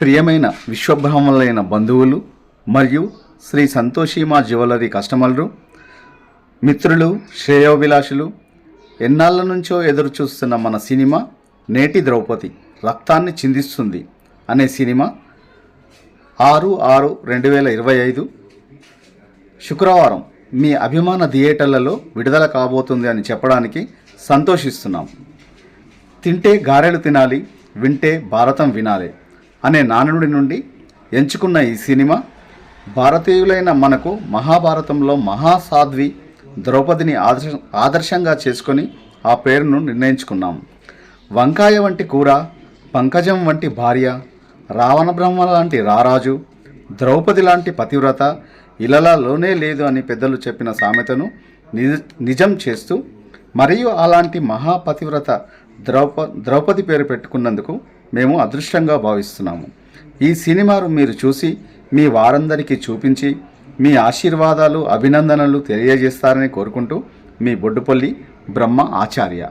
ప్రియమైన విశ్వబ్రహ్మలైన బంధువులు మరియు శ్రీ సంతోషిమా జ్యువెలరీ కస్టమర్లు మిత్రులు శ్రేయోభిలాషులు ఎన్నాళ్ళ నుంచో ఎదురు చూస్తున్న మన సినిమా నేటి ద్రౌపది రక్తాన్ని చిందిస్తుంది అనే సినిమా ఆరు ఆరు రెండు వేల ఇరవై ఐదు. శుక్రవారం మీ అభిమాన థియేటర్లలో విడుదల కాబోతుంది అని చెప్పడానికి సంతోషిస్తున్నాం. తింటే గారెలు తినాలి వింటే భారతం వినాలి. అనే నానుడి నుండి ఎంచుకున్న ఈ సినిమా భారతీయులైన మనకు మహాభారతంలో మహాసాధ్వి ద్రౌపదిని ఆదర్శ ఆదర్శంగా చేసుకొని ఆ పేరును నిర్ణయించుకున్నాం. వంకాయ వంటి కూర పంకజం వంటి భార్య రావణ బ్రహ్మ లాంటి రారాజు ద్రౌపది లాంటి పతివ్రత ఇలలలోనే లేదు అని పెద్దలు చెప్పిన సామెతను నిజ- నిజం చేస్తూ మరియు అలాంటి మహాపతివ్రత ద్రౌప ద్రౌపది పేరు పెట్టుకున్నందుకు మేము అదృష్టంగా భావిస్తున్నాము. ఈ సినిమాను మీరు చూసి మీ వారందరికీ చూపించి మీ ఆశీర్వాదాలు అభినందనలు తెలియజేస్తారని కోరుకుంటూ మీ బొడ్డుపల్లి బ్రహ్మ ఆచార్య.